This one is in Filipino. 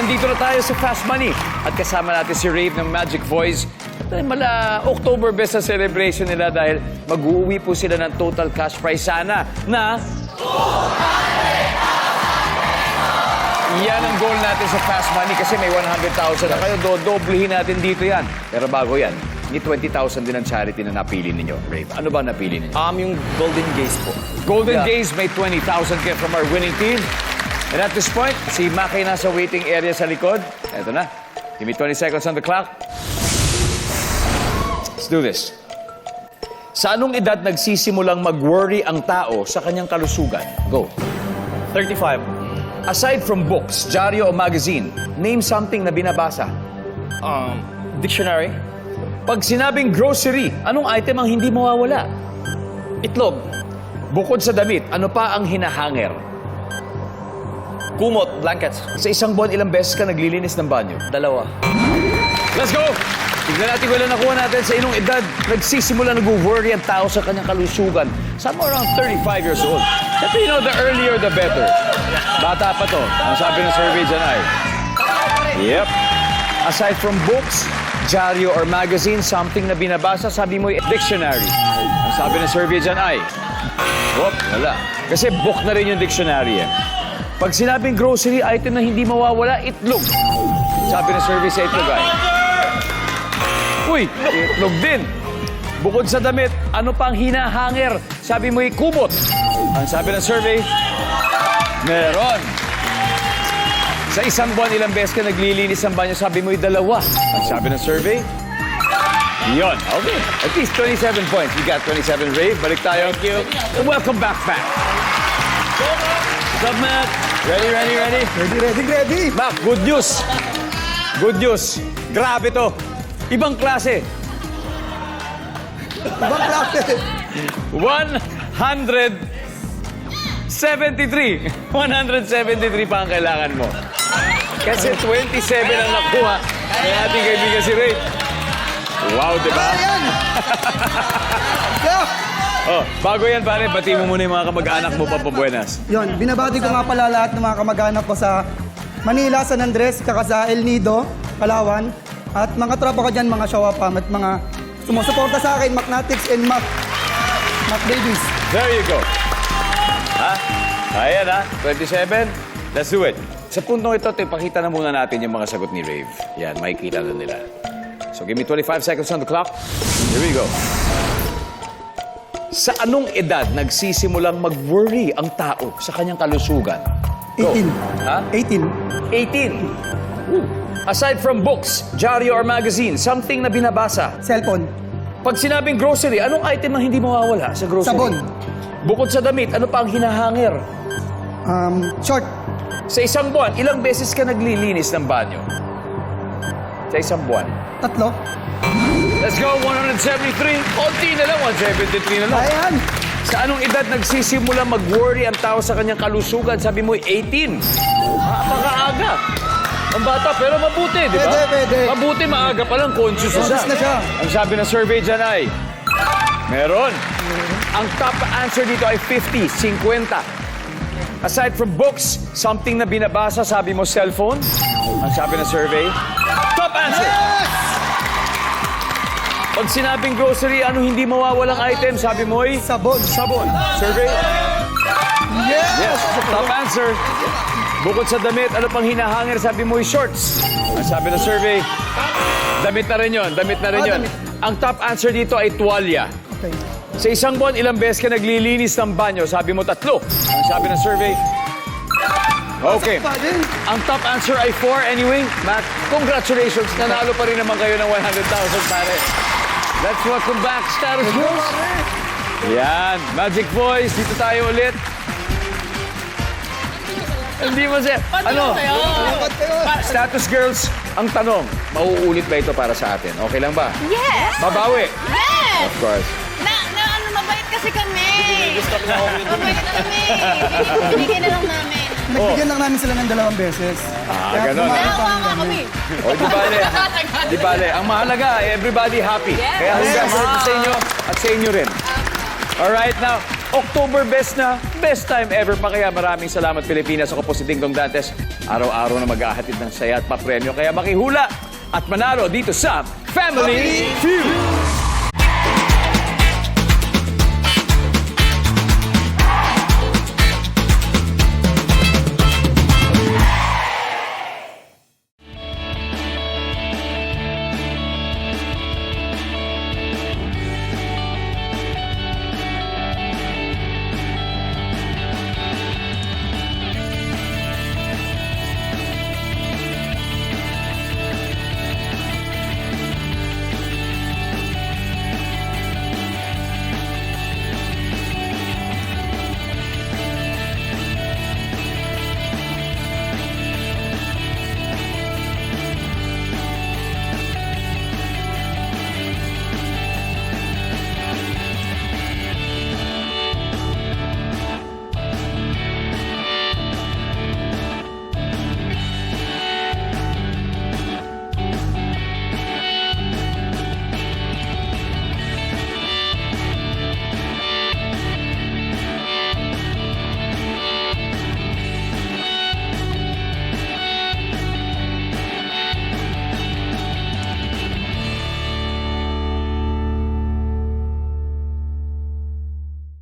nandito na tayo sa Fast Money. At kasama natin si Rave ng Magic Voice. Dahil mala October best na celebration nila dahil mag-uuwi po sila ng total cash prize sana na... Yan ang goal natin sa Fast Money kasi may 100,000 na kayo. Dodoblehin natin dito yan. Pero bago yan, may 20,000 din ang charity na napili ninyo, Rave. Ano ba napili ninyo? Um, yung Golden Gaze po. Golden Yeah. Gaze may 20,000 kayo from our winning team. And at this point, si Maki nasa waiting area sa likod. Eto na. Give me 20 seconds on the clock. Let's do this. Sa anong edad nagsisimulang mag-worry ang tao sa kanyang kalusugan? Go. 35. Aside from books, dyaryo o magazine, name something na binabasa. Um, dictionary. Pag sinabing grocery, anong item ang hindi mawawala? Itlog. Bukod sa damit, ano pa ang hinahanger? Kumot. Blankets. Sa isang buwan, ilang beses ka naglilinis ng banyo? Dalawa. Let's go! Tignan natin kung ilan nakuha natin sa inong edad. Nagsisimula nag-worry ang tao sa kanyang kalusugan. Somewhere around 35 years old. But you know, the earlier the better. Bata pa to. Ang sabi ng survey dyan ay... Yep. Aside from books, dyaryo or magazine, something na binabasa, sabi mo dictionary. Ang sabi ng survey dyan ay... Whoop, wala. Kasi book na rin yung dictionary eh. Pag sinabing grocery item na hindi mawawala, itlog. Sabi ng survey sa itlog ay... Uy, itlog din. Bukod sa damit, ano pang hinahanger? Sabi mo'y kumot. Ang sabi ng survey, meron. Sa isang buwan, ilang beses ka naglilinis ng banyo, sabi mo'y dalawa. Ang sabi ng survey, yon. Okay. At least 27 points. You got 27, Rave. Balik tayo. Thank you. And welcome back, Mac. What's up, Mac? Ready, ready, ready? Ready, ready, ready. Mac, good news. Good news. Grabe to. Ibang klase. Ibang klase. 173. 173 pa ang kailangan mo. Kasi 27 ang nakuha ng ating kaibigan si Ray. Wow, di ba? Oh, bago yan pare, bati mo muna yung mga kamag-anak mo papabuenas. Yun, binabati ko nga pala lahat ng mga kamag-anak ko sa Manila, San Andres, kaka sa El Nido, Palawan. At mga tropa ko dyan, mga showapam at mga sumusuporta sa akin, Macnatics and Mac, Mac Babies. There you go. Ha? Ayan ha, 27. Let's do it. Sa puntong ito, ito, ipakita na muna natin yung mga sagot ni Rave. Yan, makikita na nila. So give me 25 seconds on the clock. Here we go. Sa anong edad nagsisimulang mag-worry ang tao sa kanyang kalusugan? Go. 18. Ha? 18. 18. Aside from books, dyaryo or magazine, something na binabasa. Cellphone. Pag sinabing grocery, anong item ang hindi mawawala sa grocery? Sabon. Bukod sa damit, ano pa ang hinahanger? Um, short. Sa isang buwan, ilang beses ka naglilinis ng banyo? Sa isang buwan. Tatlo. Let's go, 173. Konti na lang, 173 na lang. Ayan. Sa anong edad nagsisimula mag-worry ang tao sa kanyang kalusugan? Sabi mo, 18. Napakaaga. Ang bata, pero mabuti, di ba? Pwede, pwede. Mabuti, maaga pa lang, conscious na siya. Conscious na siya. Ang sabi ng survey dyan ay, meron. Ang top answer dito ay 50, 50. Aside from books, something na binabasa, sabi mo cellphone. Ang sabi ng survey, top answer. Pag sinabing grocery, ano hindi mawawalang item? Sabi mo ay Sabon. sabon. Survey? Yes. Yes. Top answer. Bukod sa damit, ano pang hinahanger? Sabi mo ay shorts. Ang sabi ng survey, damit na rin yun. Damit na rin Ah, yun. damit. Ang top answer dito ay tuwalya. Okay. Sa isang buwan, ilang beses ka naglilinis ng banyo? Sabi mo tatlo. Ang sabi ng survey, Okay. Ang top answer ay 4 anyway. Matt, congratulations. Nanalo pa rin naman kayo ng 100,000 pare. Let's welcome back Status Girls. Yan. Magic Voice. Dito tayo ulit. Hindi mo siya. Ano? Kayo. Status Girls, ang tanong, mauulit ba ito para sa atin? Okay lang ba? Yes! Mabawi. Yes! Of course. Na, na ano, mabait kasi kami. Mabait kami. Binigyan na lang namin. Nagbigyan lang namin sila ng dalawang beses. Ah, Kaya ganun. kumain Naawa kami nga kami. O, di bale. Di bale. Ang mahalaga, everybody happy. Yes. Kaya hanggang Yes. sa inyo at sa inyo rin. Alright, now, October best na, best time ever pa kaya maraming salamat Pilipinas. Ako po si Ding Dong Dantes. Araw-araw na maghahatid ng saya at papremyo. Kaya makihula at manalo dito sa Family Feud.